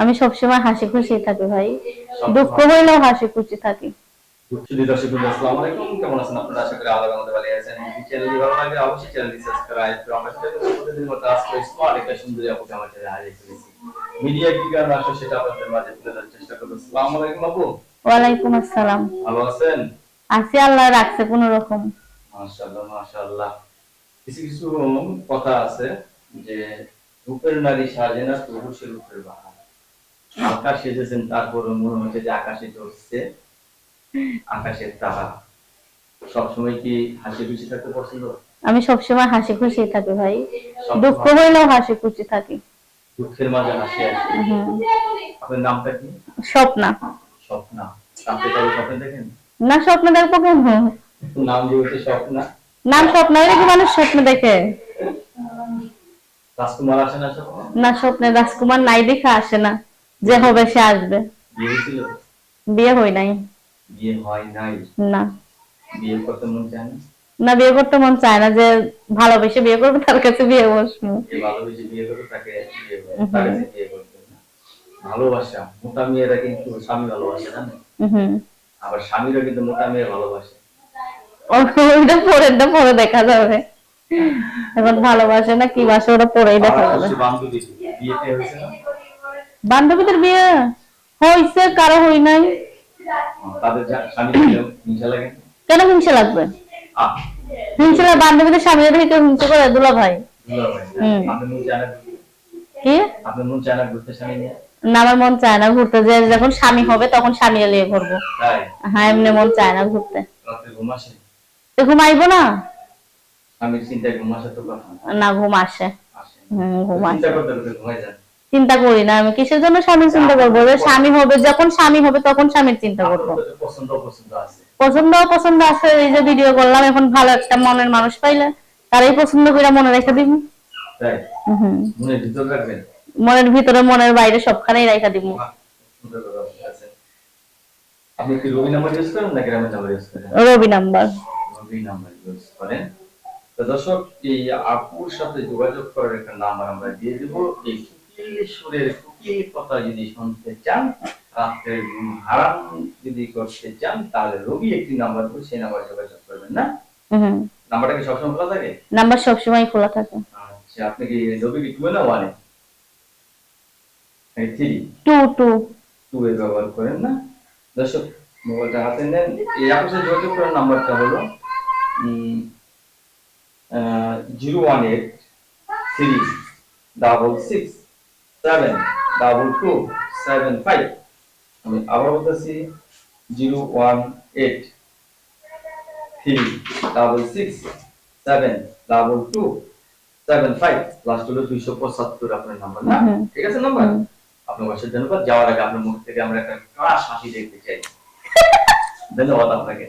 আমি সবসময় হাসি খুশি থাকি ভাই। দুঃখ হইলেও হাসি খুশি থাকি। দর্শক আসসালামু আলাইকুম। কেমন আছেন আপনারা? আশা করি আল্লাহর রহমতে ভালো আছেন। চ্যানেলটি ভালো লাগলে অবশ্যই চ্যানেলটি সাবস্ক্রাইব করে আমার প্রতিদিন মতো আজকে স্মার্ট একটা সুন্দরী আপুকে আমার চ্যানেলে হাজির করেছি মিডিয়া কি কারণ আসলে সেটা আপনাদের মাঝে তুলে ধরার চেষ্টা করব। আসসালামু আলাইকুম আপু। ওয়ালাইকুম আসসালাম। ভালো আছেন? আছি আল্লাহ রাখছে কোন রকম। মাশাআল্লাহ মাশাআল্লাহ। কিছু কিছু কথা আছে যে রূপের নারী সাজে না তবু সে রূপের বাহার আকাশ তারপর মনে হচ্ছে যে আকাশে চলছে আকাশের তাহা সবসময় কি হাসি খুশি থাকতে পছন্দ? আমি সবসময় হাসি খুশি থাকি ভাই। দুঃখ হইলেও হাসি খুশি থাকি। দুঃখের মাঝে হাসি আসে। আপনার নামটা কি? স্বপ্না। স্বপ্না। আপনি কারও স্বপ্ন দেখেন? না স্বপ্ন দেখব কেন নাম দিয়েছে স্বপ্না। নাম স্বপ্ন হইলে কি মানুষ স্বপ্ন দেখে? রাজকুমার আসে না স্বপ্ন? না স্বপ্নে রাজকুমার নাই দেখে আসে না। যে হবে সে আসবে। বিয়ে হই নাই। বিয়ে হয় নাই? না। বিয়ে করতে মন চায় না? না বিয়ে করতে মন চায় না যে ভালোবেসে বিয়ে করব তার কাছে বিয়ে বসবো। ভালোবেসে বিয়ে করবে তাকে বিয়ে করবে। তার কাছে বিয়ে করবে ভালোবাসা মোটা মেয়েরা কিন্তু স্বামী ভালোবাসে না আবার স্বামীরা কিন্তু মোটা মেয়ে ভালোবাসে। পরেরটা পরে দেখা যাবে। এখন ভালোবাসে না কি বাসে ওটা পরেই দেখা যাবে। বান্ধবী। বিয়েতে হয়েছে না? বান্ধবীদের বিয়ে হইছে কারও হই নাই। তাদের স্বামী ছিল হিংসা লাগে? কেন হিংসা লাগবে? হিংসা বান্ধবীদের স্বামীদের থেকে হিংসা করে দুলা ভাই। মন কি? না ঘুরতে স্বামী আমার মন চায় না ঘুরতে। যে যখন স্বামী হবে তখন স্বামী এলিয়ে ঘুরবো হ্যাঁ এমনি মন চায় না ঘুরতে। ঘুমাইবো না? না ঘুম আসে। আসে। ঘুম আসে। চিন্তা করি না আমি কিসের জন্য স্বামীর চিন্তা করব? স্বামী হবে যখন স্বামী হবে তখন স্বামীর চিন্তা করব। পছন্দ অপছন্দ আছে। পছন্দ আছে এই যে ভিডিও করলাম এখন ভালো একটা মনের মানুষ পাইলে তারাই পছন্দ করে মনে রেখে দিব। মনে মনের ভিতরে মনের বাইরে সবখানেই রেখে দিব। আপনি কি রবি নাম্বার ইউজ করেন না গ্রামের নাম্বার ইউজ করেন? Robi number. Robi number use করেন। তো দর্শক এই আপুর সাথে যোগাযোগ করার একটা নাম্বার আমরা দিয়ে দেব। এই কুকিল সুরের কুকিল কথা যদি শুনতে চান রাত্রের ঘুম হারাম যদি করতে চান তাহলে রবি একটি নাম্বার দেবো সেই নাম্বার যোগাযোগ করবেন না? নাম্বারটা কি সবসময় খোলা থাকে? নাম্বার সবসময় খোলা থাকে। আচ্ছা আপনি কি রবি কি টু না ওয়ানে থ্রি টু টু টু ব্যবহার করেন না? দর্শক মোবাইলটা হাতে নেন। এই অ্যাপসে যোগাযোগ করার নাম্বারটা হলো zero one eight three double six seven double two seven five আমি আবার বলতেছি zero one eight three double six seven double two seven five last হলো দুইশো পঁচাত্তর আপনার নাম্বার না? ঠিক আছে নাম্বার আপনার বাসার ধন্যবাদ যাওয়ার আগে আপনার মুখ থেকে আমরা একটা কাশ হাসি দেখতে চাই। ধন্যবাদ আপনাকে।